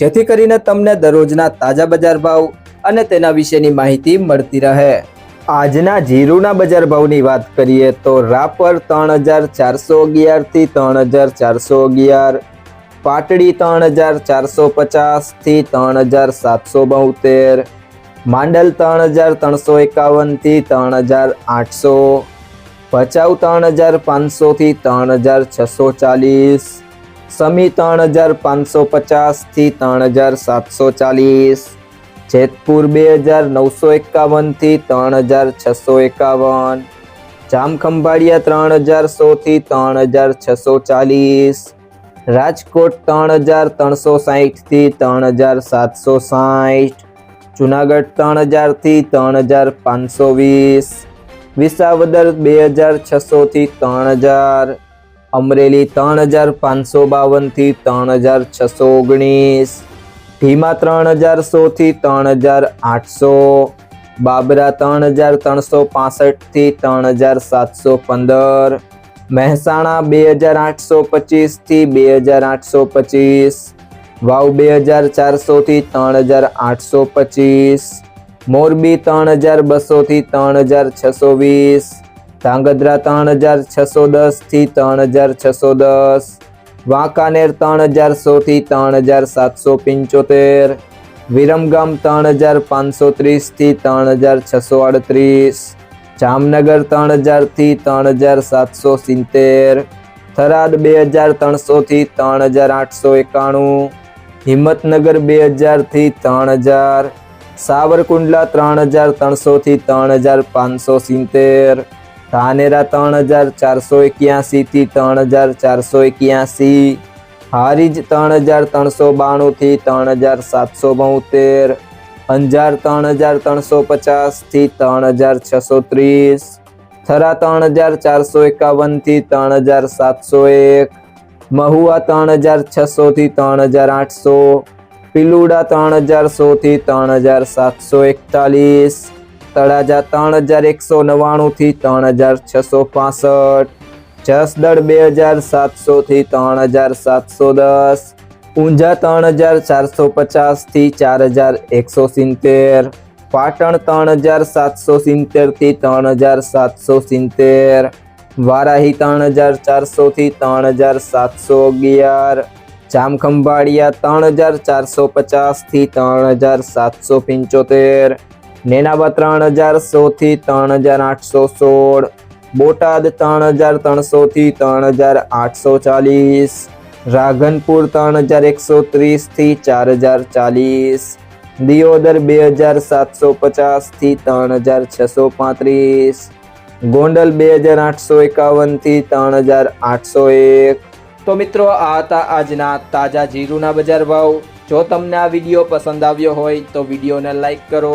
જેથી કરીને તમને દરરોજના તાજા બજાર ભાવ અને તેના વિશેની માહિતી મળતી રહે. આજના જીરુના બજાર ભાવની વાત કરીએ તો રાપર ત્રણ હજાર ચારસો અગિયારથી ત્રણ હજાર ચારસો અગિયાર. પાટડી ત્રણ હજાર ચારસો પચાસથી ત્રણ હજાર સાતસો બોતેર. માંડલ ત્રણ હજાર ત્રણસો એકાવનથી ત્રણ હજાર આઠસો. ભચાઉ ત્રણ હજાર પાંચસોથી ત્રણ હજાર છસો ચાલીસ. સમી ત્રણ હજાર પાંચસો પચાસથી ત્રણ હજાર સાતસો ચાલીસ. જેતપુર બે હજાર નવસો એકાવનથી ત્રણ હજાર છસો એકાવન. જામખંભાળિયા ત્રણ હજાર સોથી ત્રણ હજાર છસો ચાલીસ. રાજકોટ ત્રણ હજાર ત્રણસો સાહીઠથી ત્રણ હજાર સાતસો સાહીઠ. જુનાગઢ ત્રણ હજારથી ત્રણ હજાર પાંચસો વીસ. વિસાવદર બે હજાર છસોથી ત્રણ હજાર. અમરેલી ત્રણ હજાર પાંચસો બાવનથી ત્રણ હજાર છસો ઓગણીસ ભીમા ત્રણ હજાર સોથી ત્રણ હજાર આઠસો, બાબરા ત્રણ હજાર ત્રણસો પાસઠથી ત્રણ હજાર સાતસો પંદર, મહેસાણા બે હજાર આઠસો પચીસથી બે હજાર આઠસો પચીસ, વાવ બે હજાર ચારસોથી ત્રણ હજાર આઠસો પચીસ, મોરબી ત્રણ હજાર બસોથી ત્રણ હજાર છસો વીસ ધાંગધ્રા ત્રણ હજાર છસો દસથી ત્રણ હજાર છસો દસ વાંકાનેર ત્રણ હજાર સોથી ત્રણ હજાર સાતસો પંચોતેર વિરમગામ ત્રણ હજાર પાંચસો ત્રીસથી ત્રણ હજાર છસો અડત્રીસ જામનગર ત્રણ હજારથી ત્રણ હજાર સાતસો સિત્તેર થરાદ બે હજાર ત્રણસોથી ત્રણ હજાર આઠસો એકાણું હિંમતનગર બે હજારથી ત્રણ હજાર સાવરકુંડલા ત્રણ હજાર ત્રણસોથી ત્રણ હજાર પાંચસો સિત્તેર ધાનેરા ત્રણ હજાર ચારસો એક્યાસીથી ત્રણ હજાર ચારસો એક્યાસી હારીજ ત્રણ હજાર ત્રણસો બાણુંથી ત્રણ હજાર સાતસો બોતેર અંજાર ત્રણ હજાર ત્રણસો પચાસથી ત્રણ હજાર છસો ત્રીસ થરા ત્રણ હજાર ચારસો એકાવનથી ત્રણ હજાર સાતસો એક મહુવા ત્રણ હજાર છસોથી ત્રણ હજાર આઠસો પિલુડા ત્રણ હજાર સોથી ત્રણ હજાર સાતસો એકતાલીસ તળાજા ત્રણ હજાર એકસો નવ્વાણુંથી ત્રણ હજાર છસો પાસઠ જસદળ બે હજાર સાતસોથી ત્રણ હજાર સાતસો દસ ઊંઝા ત્રણ હજાર ચારસો પચાસથી ચાર હજાર એકસો સિત્તેર પાટણ ત્રણ હજાર સાતસો સિત્તેરથી ત્રણ હજાર સાતસો સિત્તેર વારાહી ત્રણ હજાર ચારસોથી ત્રણ હજાર સાતસો અગિયાર જામખંભાળિયા ત્રણ હજાર ચારસો પચાસથી ત્રણ હજાર સાતસો પંચોતેર નેનાબા ત્રણ હજાર સોથી ત્રણ હજાર આઠસો સોળ, બોટાદ ત્રણ હજાર ત્રણસોથી ત્રણ હજાર આઠસો ચાલીસ, રાધનપુર ત્રણ હજાર એકસો ત્રીસથી ચાર હજાર ચાલીસ, દિયોદર બે હજાર સાતસો પચાસથી ત્રણ હજાર છસો પાંત્રીસ, ગોંડલ બે હજાર આઠસો એકાવનથી ત્રણ હજાર આઠસો એક. તો મિત્રો, આ હતા આજના તાજા જીરુના બજાર ભાવ. જો તમને આ વીડિયો પસંદ આવ્યો હોય તો વિડીયોને લાઈક કરો